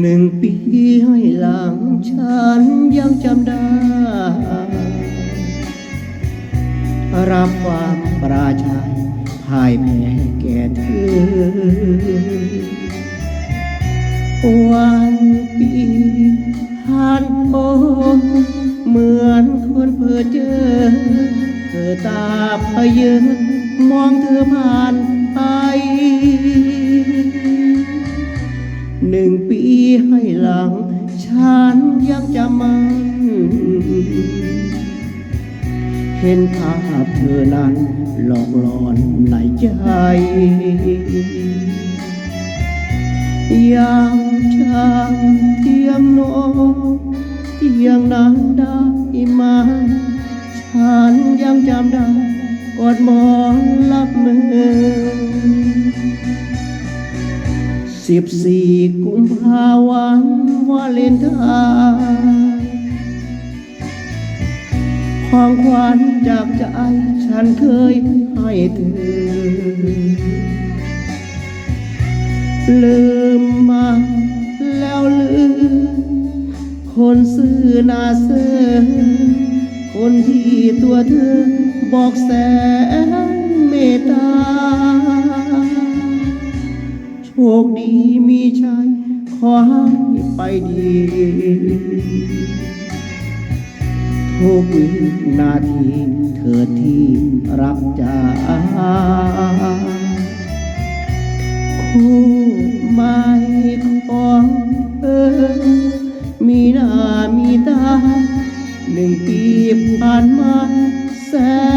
หนึ่งปีให้หลังฉันยังจำได้ รับความปราชัย พ่ายแพ้แก่เธอ วันปีผ่านโอเหมือนคนเพื่อเจอ เธอตาพเยอมองเธอผ่านไปหนึ่งปีให้หลัง ฉันยังจำมัน เห็นภาพเธอนั้นหลอกหลอนในใจยังจำเทียงโนเทียงนั้นได้ไหมฉันยังจำได้กอดหมอนลับมือสิบสี่กุมภาวันวาเลนไทน์ ของขวัญจากใจฉันเคยให้เธอลืมมาแล้วลืม คนซื่อนาเสือคนที่ตัวเธอบอกแสนเมตตา โชคดีมีชัยขอให้ไปดี ทุกวินาทีเธอที่รักจาคู่ไม่ของเออมีหน้ามีตาหนึ่งปีผ่านมาแสน